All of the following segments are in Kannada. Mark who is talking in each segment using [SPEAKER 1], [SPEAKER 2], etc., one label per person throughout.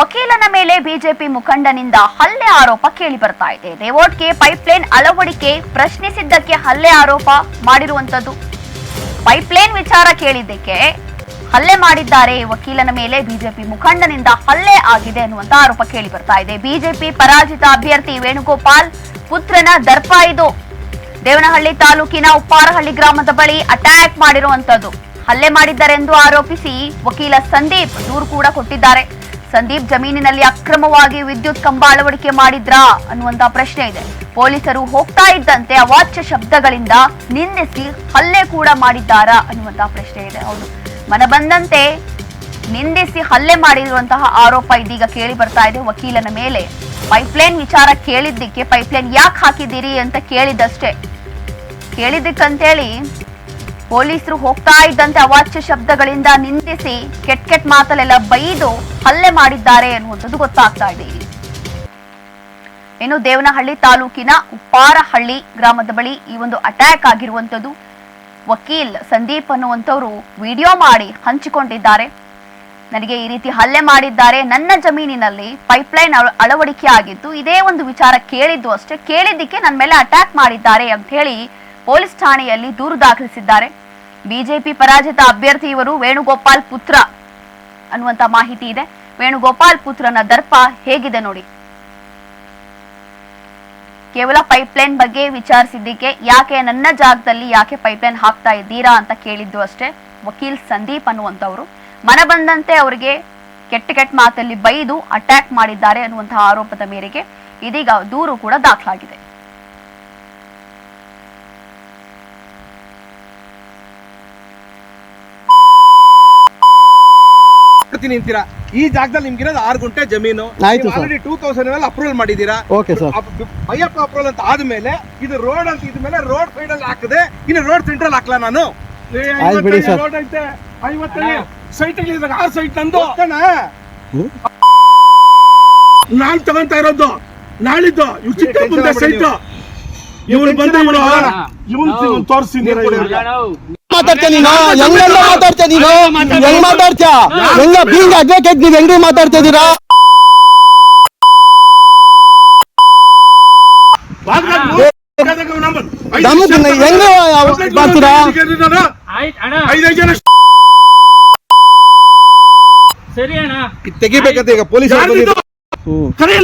[SPEAKER 1] ವಕೀಲನ ಮೇಲೆ ಬಿಜೆಪಿ ಮುಖಂಡನಿಂದ ಹಲ್ಲೆ ಆರೋಪ ಕೇಳಿ ಬರ್ತಾ ಇದೆ. ರೇವೋಟ್ಗೆ ಪೈಪ್ಲೈನ್ ಅಳವಡಿಕೆ, ಪ್ರಶ್ನಿಸಿದ್ದಕ್ಕೆ ಹಲ್ಲೆ ಆರೋಪ ಮಾಡಿರುವಂತದ್ದು ಪೈಪ್ಲೈನ್ ವಿಚಾರ ಕೇಳಿದ್ದಕ್ಕೆ ಹಲ್ಲೆ ಮಾಡಿದ್ದಾರೆ ವಕೀಲನ ಮೇಲೆ ಬಿಜೆಪಿ ಮುಖಂಡನಿಂದ ಹಲ್ಲೆ ಆಗಿದೆ ಅನ್ನುವಂತ ಆರೋಪ ಕೇಳಿ ಬರ್ತಾ ಇದೆ. ಬಿಜೆಪಿ ಪರಾಜಿತ ಅಭ್ಯರ್ಥಿ ವೇಣುಗೋಪಾಲ್ ಪುತ್ರನ ದರ್ಪ ಇದು. ದೇವನಹಳ್ಳಿ ತಾಲೂಕಿನ ಉಪ್ಪಾರಹಳ್ಳಿ ಗ್ರಾಮದ ಬಳಿ ಅಟ್ಯಾಕ್ ಮಾಡಿರುವಂತದ್ದು ಹಲ್ಲೆ ಮಾಡಿದ್ದಾರೆಂದು ಆರೋಪಿಸಿ ವಕೀಲ ಸಂದೀಪ್ ದೂರು ಕೂಡ ಕೊಟ್ಟಿದ್ದಾರೆ. ಸಂದೀಪ್ ಜಮೀನಿನಲ್ಲಿ ಅಕ್ರಮವಾಗಿ ವಿದ್ಯುತ್ ಕಂಬ ಅಳವಡಿಕೆ ಮಾಡಿದ್ರಾ ಅನ್ನುವಂತ ಪ್ರಶ್ನೆ ಇದೆ. ಪೊಲೀಸರು ಹೋಗ್ತಾ ಇದ್ದಂತೆ ಅವಾಚ್ಯ ಶಬ್ದಗಳಿಂದ ನಿಂದಿಸಿ ಹಲ್ಲೆ ಕೂಡ ಮಾಡಿದ್ದಾರಾ ಅನ್ನುವಂತಹ ಪ್ರಶ್ನೆ ಇದೆ. ಹೌದು. ಮನಬಂದಂತೆ ನಿಂದಿಸಿ ಹಲ್ಲೆ ಮಾಡಿರುವಂತಹ ಆರೋಪ ಇದೀಗ ಕೇಳಿ ಬರ್ತಾ ಇದೆ ವಕೀಲನ ಮೇಲೆ. ಪೈಪ್ಲೈನ್ ವಿಚಾರ ಕೇಳಿದ್ದಕ್ಕೆ ಪೈಪ್ಲೈನ್ ಯಾಕೆ ಹಾಕಿದ್ದೀರಿ ಅಂತ ಕೇಳಿದಷ್ಟೇ ಕೇಳಿದ್ದಕ್ಕಂತೇಳಿ ಪೊಲೀಸರು ಹೋಗ್ತಾ ಇದ್ದಂತೆ ಅವಾಚ್ಯ ಶಬ್ದಗಳಿಂದ ನಿಂದಿಸಿ ಕೆಟ್ಟ ಕೆಟ್ಟ ಮಾತಲ್ಲೆಲ್ಲ ಬೈದು ಹಲ್ಲೆ ಮಾಡಿದ್ದಾರೆ ಅನ್ನುವಂಥದ್ದು ಗೊತ್ತಾಗ್ತಾ ಇದೆ. ಇನ್ನು ದೇವನಹಳ್ಳಿ ತಾಲೂಕಿನ ಉಪ್ಪಾರಹಳ್ಳಿ ಗ್ರಾಮದ ಬಳಿ ಈ ಒಂದು ಅಟ್ಯಾಕ್ ಆಗಿರುವಂಥದ್ದು ವಕೀಲ್ ಸಂದೀಪ್ ಅನ್ನುವಂಥವ್ರು ವಿಡಿಯೋ ಮಾಡಿ ಹಂಚಿಕೊಂಡಿದ್ದಾರೆ. ನನಗೆ ಈ ರೀತಿ ಹಲ್ಲೆ ಮಾಡಿದ್ದಾರೆ. ನನ್ನ ಜಮೀನಿನಲ್ಲಿ ಪೈಪ್ಲೈನ್ ಅಳವಡಿಕೆ ಆಗಿದ್ದು ಇದೇ ಒಂದು ವಿಚಾರ ಕೇಳಿದ್ದು ಅಷ್ಟೇ. ಕೇಳಿದ್ದಕ್ಕೆ ನನ್ನ ಮೇಲೆ ಅಟ್ಯಾಕ್ ಮಾಡಿದ್ದಾರೆ ಅಂತ ಹೇಳಿ ಪೊಲೀಸ್ ಠಾಣೆಯಲ್ಲಿ ದೂರು ದಾಖಲಿಸಿದ್ದಾರೆ. ಬಿಜೆಪಿ ಪರಾಜಿತ ಅಭ್ಯರ್ಥಿ ಇವರು ವೇಣುಗೋಪಾಲ್ ಪುತ್ರ ಅನ್ನುವಂತ ಮಾಹಿತಿ ಇದೆ. ವೇಣುಗೋಪಾಲ್ ಪುತ್ರನ ದರ್ಪ ಹೇಗಿದೆ ನೋಡಿ. ಕೇವಲ ಪೈಪ್ಲೈನ್ ಬಗ್ಗೆ ವಿಚಾರಿಸಿದ್ದಕ್ಕೆ ಯಾಕೆ ನನ್ನ ಜಾಗದಲ್ಲಿ ಯಾಕೆ ಪೈಪ್ಲೈನ್ ಹಾಕ್ತಾ ಇದ್ದೀರಾ ಅಂತ ಕೇಳಿದ್ದು ಅಷ್ಟೇ. ವಕೀಲ್ ಸಂದೀಪ್ ಅನ್ನುವಂಥವ್ರು. ಮನ ಬಂದಂತೆ ಅವರಿಗೆ ಕೆಟ್ಟ ಕೆಟ್ಟ ಮಾತಲ್ಲಿ ಬೈದು ಅಟ್ಯಾಕ್ ಮಾಡಿದ್ದಾರೆ ಅನ್ನುವಂತಹ ಆರೋಪದ ಮೇರೆಗೆ ಇದೀಗ ದೂರು ಕೂಡ ದಾಖಲಾಗಿದೆ.
[SPEAKER 2] ಕೊಡ್ತೀನಿ ಅಂತೀರಾ? ಈ ಜಾಗದಲ್ಲಿ ನಿಮ್ಗಿರೋದು ಆರು ಗುಂಟೆ ಜಮೀನು.
[SPEAKER 3] ಆಯ್ತು ಸರ್.
[SPEAKER 2] ಆಲ್ರೆಡಿ ಟೂ ತೌಸಂಡ್ ಅಲ್ಲಿ ಅಪ್ರೂವಲ್ ಮಾಡಿದೀರಾ
[SPEAKER 3] ಓಕೆ ಸರ್.
[SPEAKER 2] ಅಯ್ಯಪ್ಪ ಅಪ್ರೂವಲ್ ಅಂತ ಆದ್ಮೇಲೆ ಇದು ರೋಡ್ ಅಂತ ಇದ್ಮೇಲೆ ರೋಡ್ ಸೈಡ್ ಅಲ್ಲಿ ಹಾಕದೆ ಇನ್ನು ರೋಡ್ ಸೆಂಟ್ರಲ್ ಹಾಕ್ಲಾ ನಾನು?
[SPEAKER 3] ಆಯ್ತು ಬಿಡಿ ಸರ್.
[SPEAKER 4] ರೋಡ್ ಐತೆ. ಐವತ್ತನೇ ಸೈಟ್ ಇದಾಗ ಆ ಸೈಟ್ ನಂದು. ನಾನ್ ತಗೊಂತ ಇರೋದು. ನಾಳಿದ್ದು. ಇವ್ ಚಿಕ್ಕ ಮುಂದೆ ಸೈಟ್ ಇವ್ರು ಬಂದು ಇವನು ಇವನು ತೋರಿಸ್ತೀನಿ.
[SPEAKER 3] ಮಾತಾಡ್ತೀಯ ನೀನು? ಹೆಂಗೆಲ್ಲ ಮಾತಾಡ್ತೀಯ ನೀನು? ಹೆಂಗ್ ಮಾತಾಡ್ತೀಯ? ಹೆಂಗ ಬೀಂಗ್ ಅಡ್ವೊಕೇಟ್ ನೀವ್ ಹೆಂಗ್ ಮಾತಾಡ್ತಾ ಇದೀರಾ ನಮ್ಗ್ ಹೆಂಗ ಮಾಡ್ತೀರಾ
[SPEAKER 5] ಸರಿ ಅಣ್ಣ
[SPEAKER 2] ತೆಗಿಬೇಕಂತ ಈಗ ಪೊಲೀಸ್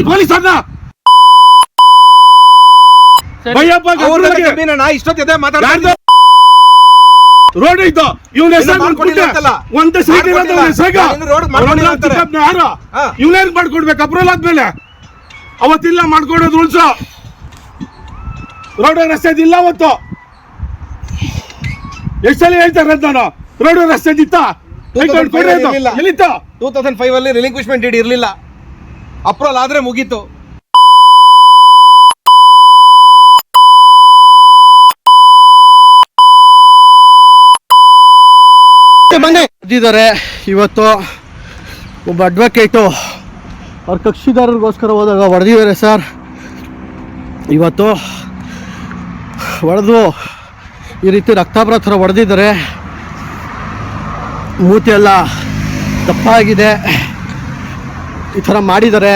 [SPEAKER 4] ಪೊಲೀಸ್
[SPEAKER 2] ಅಣ್ಣ ಜಮೀನಣ್ಣ ಇಷ್ಟೊತ್ತಿದೆ ಮಾತಾಡ್ತಾ
[SPEAKER 4] ರೋಡ್ ಇತ್ತು ಇವನ. ಒಂದು ಸೈಟ್ ಇರೋದು ಯಾರು. ಇವನೇನ್ ಮಾಡ್ಕೊಡ್ಬೇಕು? ಅಪ್ರೂವಲ್ ಆದ್ಮೇಲೆ. ಅವತ್ತಿಲ್ಲ ಮಾಡ್ಕೊಡೋದು ರೂಲ್ಸ್ ರೋಡ್ ರಸ್ತೆ ಇಲ್ಲ ಅವತ್ತು. ಎಷ್ಟಲ್ಲಿ ಸಲ ಹೇಳ್ತಾರೆ ನಾನು? ರೋಡ್ ರಸ್ತೆ ಇತ್ತ. ಎಲ್ಲಿತ್ತು?
[SPEAKER 2] ಟೂ ತೌಸಂಡ್ ಫೈವ್ ಅಲ್ಲಿ ರಿಲಿಂಕ್ವಿಶ್ಮೆಂಟ್ ಇಡೀ ಇರ್ಲಿಲ್ಲ. ಅಪ್ರೂವಲ್ ಆದ್ರೆ ಮುಗೀತು.
[SPEAKER 3] ಬನ್ನಿ. ಇದ್ದಾರೆ ಇವತ್ತು ಒಬ್ಬ ಅಡ್ವೊಕೇಟು ಅವ್ರ ಕಕ್ಷಿದಾರರಿಗೋಸ್ಕರ ಹೋದಾಗ ಹೊಡೆದಿದ್ದಾರೆ ಸರ್. ಇವತ್ತು ಹೊಡೆದು ಈ ರೀತಿ ರಕ್ತಾಪುರ ಥರ ಹೊಡೆದಿದ್ದಾರೆ ಮೂತಿ ಎಲ್ಲ ದಪ್ಪ ಆಗಿದೆ. ಈ ಥರ ಮಾಡಿದ್ದಾರೆ.